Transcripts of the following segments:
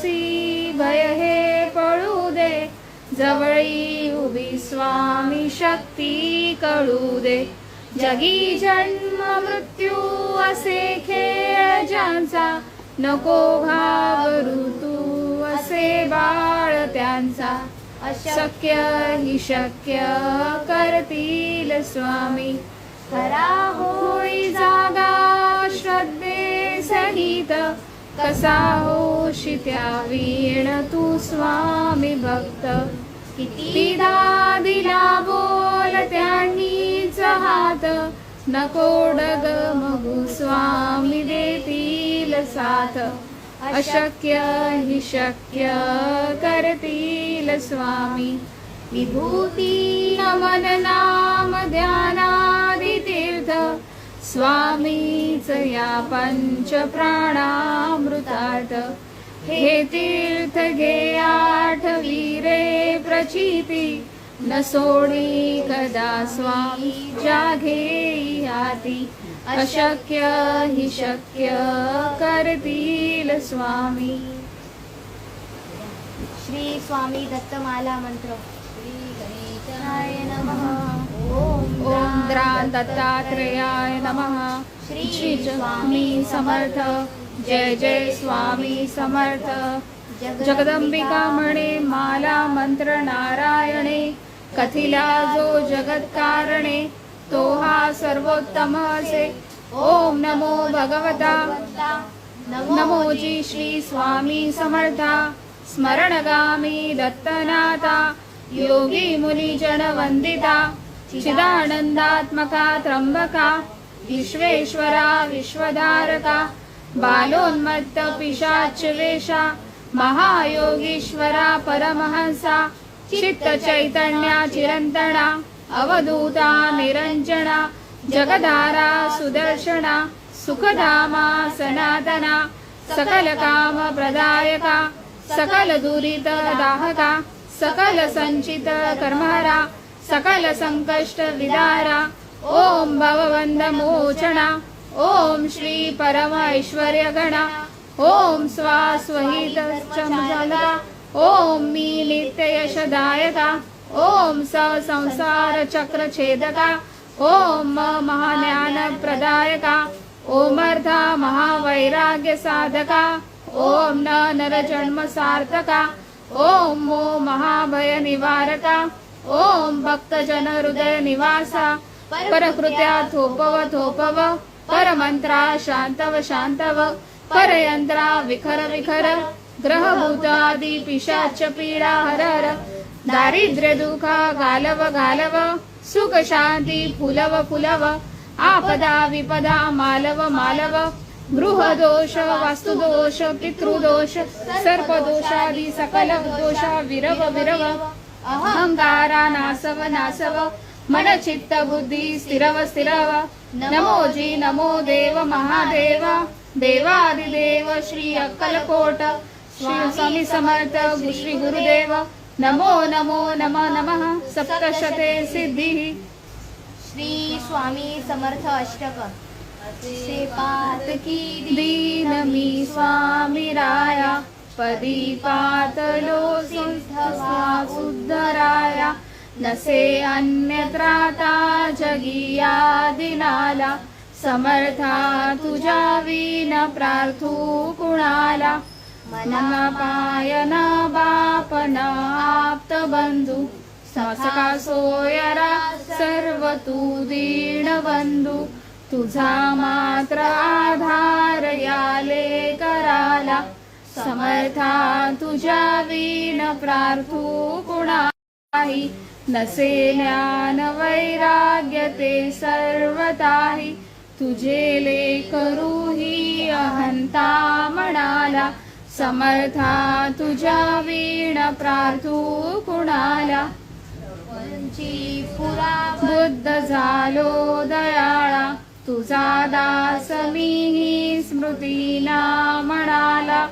पासी भय हे पळू दे. जवळी उभी स्वामी शक्ती कळू दे. जगी जन्म मृत्यू असे खेळ ज्यांचा. नको घाबरू तू असे बाळ त्यांचा. अशक्य ही शक्य करतील स्वामी. खरा होई जागा श्रद्धे सहित कसा हो पोषित्या वीण तू स्वामी भक्त. कितीदा दिला बोल त्यांनीच हात नकोडग मगू स्वामी देतील साथ. अशक्य हि शक्य करतील स्वामी. विभूती नमन नाम ध्यानादि तीर्थ स्वामीच या पंच प्राणामृतार्थ हे तीर्थ घे आठवी रे प्रचिती. न सोडी कदा स्वामी जाघे हाती अशक्य हि शक्य करतील स्वामी. श्री स्वामी दत्तमाला मंत्र. श्री गणेशाय नमः. ओम ओम द्रा दत्तात्रेयाय नमः. श्री स्वामी समर्थ. जय जय स्वामी समर्थ। जगदंबिका म्हणे माला मंत्र नारायणे कथिला जो जगत कारणे तो हा सर्वोत्तम असे। ओम नमो भगवता। नमोजी श्री स्वामी समर्था। स्मरणगामी दत्तनाथा। योगी मुनिजन वंदिता चिदानंदात्मका त्र्यंबका विश्वेश्वरा विश्वधारका। बालोन्मत्त पिशाच वेशा महायोगीश्वरा परमहंसा चित्त चैतन्या चिरंतणा अवधूता निरंजना जगधारा सुदर्शना सुखधामा सनातना सकल काम प्रदायका सकल दुरित दाहका सकल संचित कर्महरा सकल संकष्ट विदारा ओम श्री परम ऐश्वर्य गणा ओम स्वास्वहित चमचलता ओम मी नित्य यशदायका ओम स संसार चक्र छेदका ओम महाज्ञान प्रदायका ओमर्था महावैराग्य साधका ओम न नर जन्म सार्थका ओम मो महाभय निवारका ओम भक्त जन हृदय निवासा परकृत्या थोपव थोपव परमंत्रा शांतव शांतव परयंत्रा विखर विखर ग्रहभूतादि पिशाच पीडा हर हर दारिद्र्य दुखा घालव घालव सुख शांती फुलव फुलव आपदा विपदा मालव मालव गृहदोष वास्तुदोष पितृदोष सर्पदोषादि सकल दोषा विरव विरव अहंकारा नासव नासव मन चित्त बुद्धी स्थिरव स्थिरव। नमो जी नमो देव महादेव। देवादिदेव श्री अक्कलकोट। श्री स्वामी समर्थ श्री गुरुदेव। नमो नमो नम नमः। सप्तशते सिद्धी। श्री स्वामी समर्थ अष्टक। से पात की दीन मी स्वामी राया। पदी पातलो उद्धराया नसे अन्यत्राता जगिया दिनाला समर्था तुझा विन प्रार्थू कुणाला. मन पायन बापन आप्त बंधू सका सोयरा सर्व तू दीन बंधू. तुझा मात्र आधार याले कराला समर्था तुझा विन प्रार्थू कुणाला. नसे ज्ञान वैराग्य ते सर्वताही तुझे लेकरू ही अहंता म्हणाला समर्था तुझ्या वीण प्रार्थू कुणाला? पंची पुरा बुद्ध झालो दयाळा तुझा दास मीही स्मृतीना म्हणाला.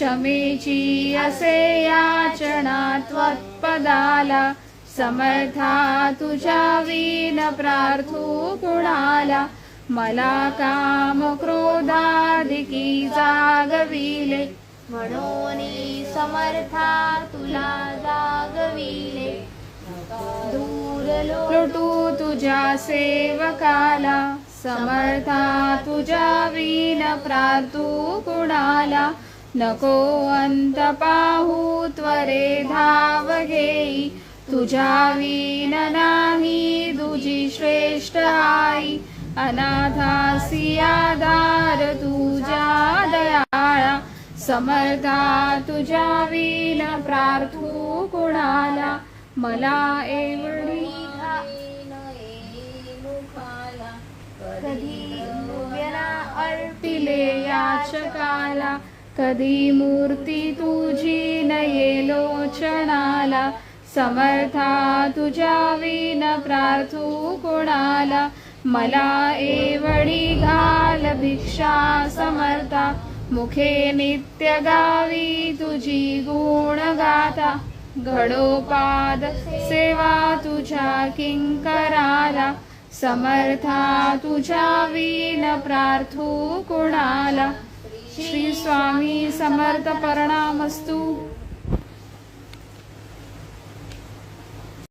क्षमेची असे याचना त्वत्पदाला समर्था तुझ्या वीन प्रार्थू कुणाला? मला काम क्रोधाधिकी जागविले म्हणून समर्था तुला जागविले. दूर लोटू तुझ्या सेवकाला समर्था तुझ्या वीन प्रार्थू कुणाला? नको अंत पाहू त्वरे धाव घेई तुझ्या वीण नाही तुझी श्रेष्ठ आई. अनाथासी आधार तुझ्या दयाळा. समर्था तुझ्या वीण प्रार्थू कुणाला? मला एवढी कधी अर्पिले याचकाला. कधी मूर्ती तुझी नये लोचनाला समर्था तुझ्या विन प्रार्थू कोणाला? मला एवढी घाल भिक्षा समर्था मुखे नित्य गावी तुझी गुण गाता घडोपाद सेवा तुझ्या किंकराला समर्था तुझ्या विन प्रार्थू कुणाला? श्री स्वामी समर्थ प्रणामस्तु.